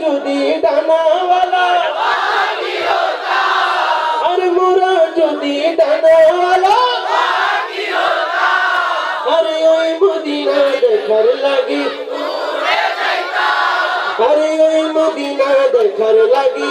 যদি ডানাওয়ালা আর মোরা যদি ডানাওয়ালা আরে ওই মদিনা দেখার লাগি, আরে ওই মদিনা দেখার লাগি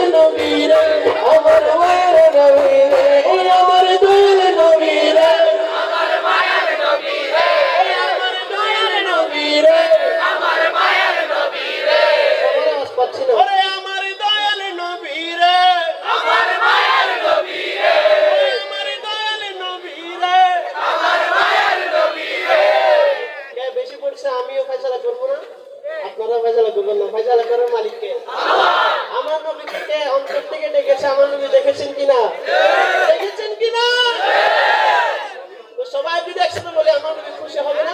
আমিও ফেসলা করব না আপনারা ফেসলা করবেন না। ফেসলা করার মালিককে। আমার নবীকে অন্তর থেকে ডেকেছে, আমার নবী দেখেছেন কিনা? দেখেছেন কিনা? সবাই যদি একসাথে বলে, আমার নবী খুশি হবে না?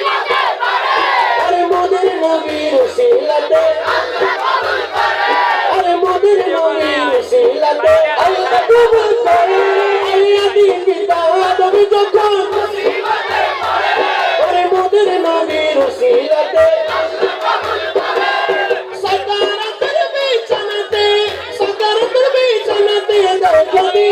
Kobe!